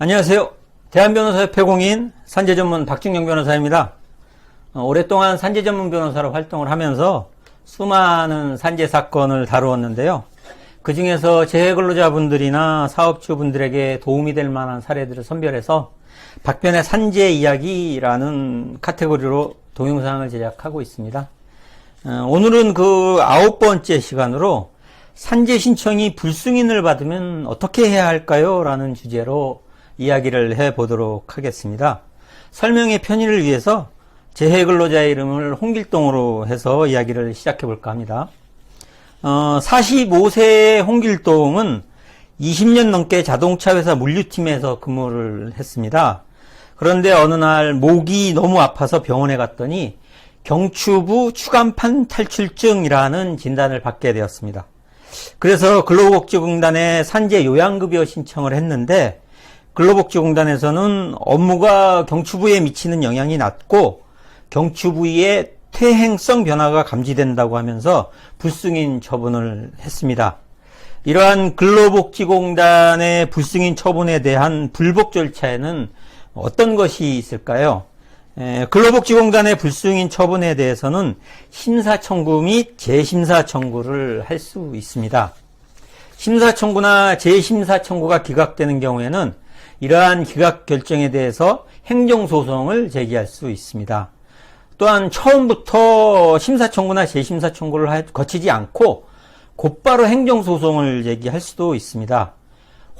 안녕하세요. 대한변호사협회 공인 산재전문 박중영 변호사입니다. 어, 오랫동안 산재전문 변호사로 활동을 하면서 수많은 산재 사건을 다루었는데요. 그 중에서 재해근로자분들이나 사업주분들에게 도움이 될 만한 사례들을 선별해서 박변의 산재 이야기라는 카테고리로 동영상을 제작하고 있습니다. 어, 오늘은 그 아홉 번째 시간으로 산재 신청이 불승인을 받으면 어떻게 해야 할까요? 라는 주제로 이야기를 해 보도록 하겠습니다. 설명의 편의를 위해서 재해 근로자의 이름을 홍길동으로 해서 이야기를 시작해 볼까 합니다. 어, 45세의 홍길동은 20년 넘게 자동차 회사 물류팀에서 근무를 했습니다. 그런데 어느 날 목이 너무 아파서 병원에 갔더니 경추부 추간판 탈출증이라는 진단을 받게 되었습니다. 그래서 근로복지공단에 산재 요양급여 신청을 했는데 근로복지공단에서는 업무가 경추부에 미치는 영향이 낮고 경추 부위의 퇴행성 변화가 감지된다고 하면서 불승인 처분을 했습니다. 이러한 근로복지공단의 불승인 처분에 대한 불복 절차에는 어떤 것이 있을까요? 에, 근로복지공단의 불승인 처분에 대해서는 심사 청구 및 재심사 청구를 할 수 있습니다. 심사 청구나 재심사 청구가 기각되는 경우에는 이러한 기각 결정에 대해서 행정소송을 제기할 수 있습니다. 또한 처음부터 심사 청구나 재심사 청구를 거치지 않고 곧바로 행정소송을 제기할 수도 있습니다.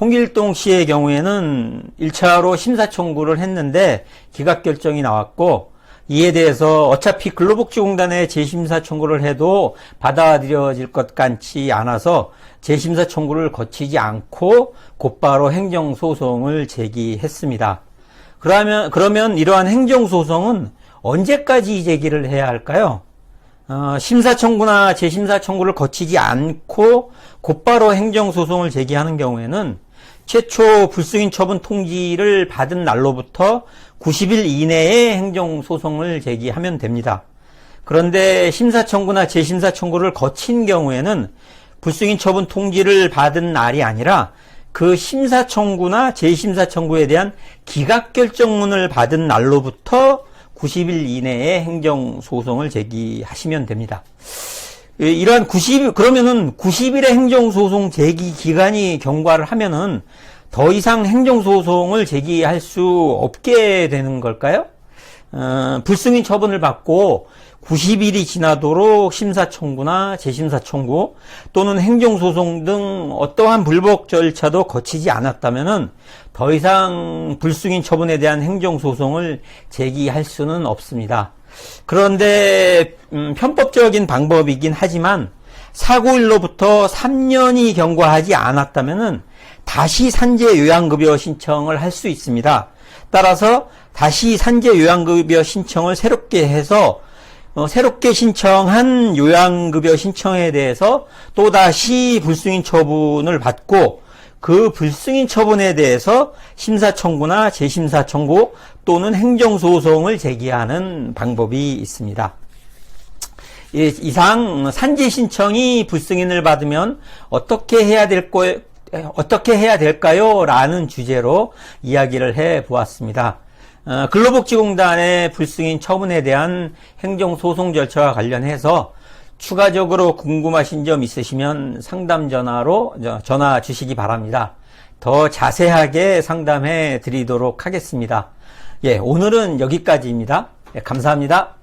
홍길동 씨의 경우에는 1차로 심사 청구를 했는데 기각 결정이 나왔고 이에 대해서 어차피 근로복지공단에 재심사 청구를 해도 받아들여질 것 같지 않아서 재심사 청구를 거치지 않고 곧바로 행정소송을 제기했습니다. 그러면, 그러면 이러한 행정소송은 언제까지 제기를 해야 할까요? 어, 심사 청구나 재심사 청구를 거치지 않고 곧바로 행정소송을 제기하는 경우에는 최초 불승인 처분 통지를 받은 날로부터 90일 이내에 행정소송을 제기하면 됩니다. 그런데 심사 청구나 재심사 청구를 거친 경우에는 불승인 처분 통지를 받은 날이 아니라 그 심사 청구나 재심사 청구에 대한 기각 결정문을 받은 날로부터 90일 이내에 행정소송을 제기하시면 됩니다. 이러한 90, 그러면은 90일의 행정소송 제기 기간이 경과를 하면은 더 이상 행정소송을 제기할 수 없게 되는 걸까요? 어, 불승인 처분을 받고 90일이 지나도록 심사 청구나 재심사 청구 또는 행정소송 등 어떠한 불복 절차도 거치지 않았다면은 더 이상 불승인 처분에 대한 행정소송을 제기할 수는 없습니다. 그런데 음, 편법적인 방법이긴 하지만 사고일로부터 3년이 경과하지 않았다면은 다시 산재 요양급여 신청을 할 수 있습니다. 따라서 다시 산재 요양급여 신청을 새롭게 해서 어, 새롭게 신청한 요양급여 신청에 대해서 또다시 불승인 처분을 받고 그 불승인 처분에 대해서 심사 청구나 재심사 청구 또는 행정소송을 제기하는 방법이 있습니다. 이상 산재 신청이 불승인을 받으면 어떻게 해야 될 거, 어떻게 해야 될까요? 라는 주제로 이야기를 해 보았습니다. 어, 근로복지공단의 불승인 처분에 대한 행정소송 절차와 관련해서 추가적으로 궁금하신 점 있으시면 상담 전화로 전화 주시기 바랍니다. 더 자세하게 상담해 드리도록 하겠습니다. 예, 오늘은 여기까지입니다. 예, 감사합니다.